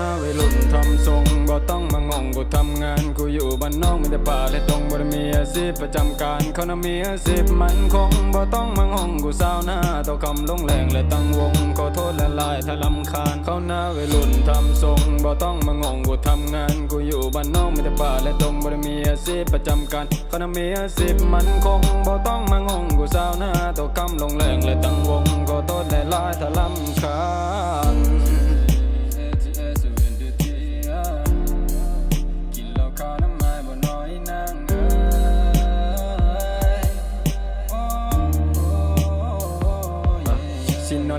น้วัยรุ่นทำทรงบ่ต้องมางงกูทำงาน กูอยู่บ้านนอกมีแต่ป่าและตรงบ่ดมีอาชีพประจำการเขาน่ะมีอาชีพมันคงบ่ต้องมางงกูสาวหน้าต่อคำลงแรงและตั้งวงขอโทษและลายถ้าลำคาญเขาหน้าวัยรุ่นทำทรงบ่ต้องมางงกูทำงาน กูอยู่บ้านนอกมีแต่ป่าและตรงบ่ดมีอาชีพประจำการเขาน่ะมีอาชีพมันคงบ่ต้องมางงกูสาวหน้าต่อคำลงแรงและตั้งวงขอโทษและลายถ้าลำคาญ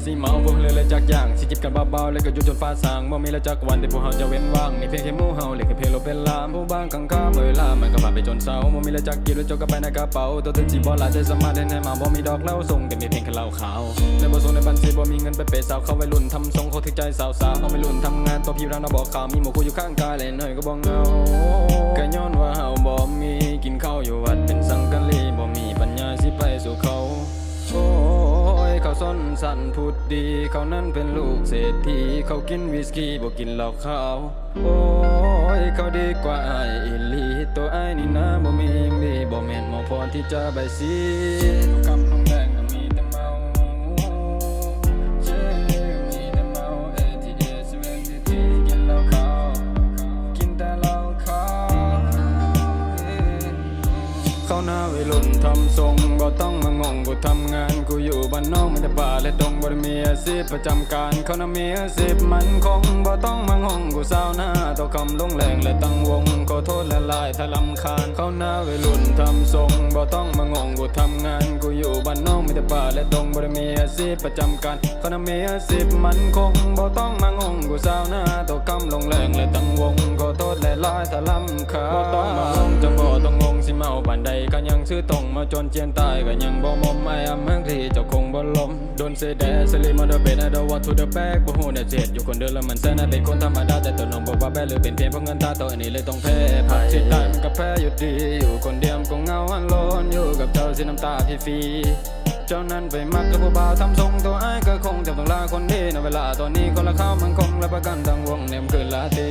ยสินอนและสิเมาพวกเลยเลยจักอย่างสิจิบกันเบาๆแล้วก็อยู่จนฟ้าสางบ่มีแล้วจักวันที่พวกเฮาจะเว้นว่างนี่เพียงแค่หมู่เฮาเล็กแค่เพลโลเป็นลามผู้บางข้างข้ามเวลามันก็ผ่านไปจนเศร้าบ่มีแล้วจักกินแล้วจกกันไปในกระเป๋าตัวถึงสิบ่หลายใจสมารถให้แน่มาบ่มีดอกเหล้าส่งแต่มีเพียงแค่เหล้าขาวในบ่ส่งในบัญชีบ่มีเงินไปเปย์สาวเขาวัยรุ่นทำทรงเขาถึงใจสาวๆเขาวัยรุ่นทำงานตัวพี่รังเราบอกข่าวมีหมู่คู่อยู่ข้างกายเลยหน่อยก็บ่เงาก็ย้อน สันพูดดี เขานั้นเป็นลูกเศรษฐีเขากินวิสกี้บอกกินเหล้าขาว โอ้ย เขาดีกว่าไอ้อิลีตัวไอ้นี่นะบ่มีมีบ่แม่นหมอพรที่จะใบสีกำลงแรง บ้านนอกมีแต่ป่าและดงบ่ได้มีอาชีพประจำการเขาน่ะมีอาชีพมันคงบ่ต้องมางงกูสาหน้าต่อคำลงแรงและตั้งวงขอโทษและลายถ้าลำคาญเขาหน้าวัยรุ่นทำทรงบ่ต้องมางงกูทำงานกูอยู่บ้านนอกมีแต่ป่าและดงบ่ได้มีอาชีพประจำการเขาน่ะมีอาชีพมันคงบ่ต้องมางงกูสาหน้าต่อคำลงแรงและตั้งวงขอโทษและลายถ้าลำคาญบ่ต้องมางงจะบ่ต้องงงสิ เมาปานยังชื่อตรงมาจนเจียนตายก็ยังบ่มอมไม่อำเมืองที่เจ้าคงบ่ล้มโดนเสยแดสลิมาเดเบนไอดอวัตทูเดอะแบกบ่ฮู้เนี่ยเจ็ดอยู่คนเดียวแล้วมันแสนน่าเป็นคนธรรมดาแต่ตัวน้องบอกว่าแบหรือเป็นเพียงเพราะเงินตาโตอันนี้เลยต้องแพ้ผักที่ตายมันก็แพ้อยู่ดี อยู่คนเดียวก็เหงาอันโลนอยู่กับเจ้าสิน้ำตาพี่ฟรีเจ้านั้นไปมักกับผู้บ่าวทำทรงตัวไอ้ก็คงจะต้องลาคนดีในเวลาตอนนี้คนละข้าวมันคงและประกันทั้งวงเนี่ยมันคือลาตี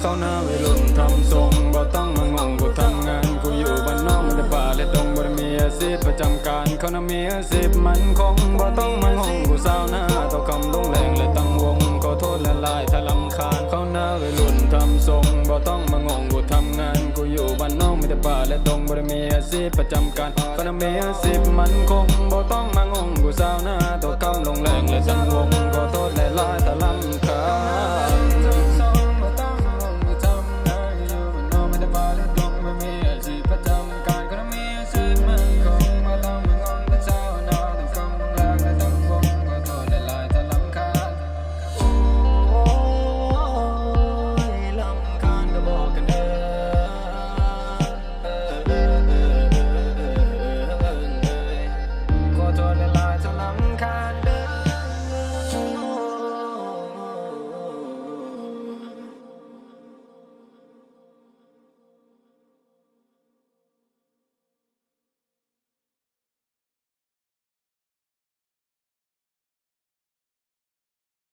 เขาหน้าวัยรุ่นทำทรงบ่ต้องมางงกูทำงานกูอยู่บ้านนอกมันแต่ป่าและดงบ่ได้มีอาชีพประจำการเขาหน่ะมีอาชีพมันคงบ่ต้องมางงกูสาวหน้าต่อคำลงแรงและตั้งวงขอโทษและลายถ้าลำคาญเขาหน้าวัยรุ่นทำทรงบ่ต้องมางงกูทำงานกูอยู่บ้านนอกมีแต่ป่าและดงบ่ได้มีอาชีพประจำการเขาหน่ะมีอาชีพมันคงบ่ต้องมางงกูสาวหน้าต่อคำลงแรงและตั้งวง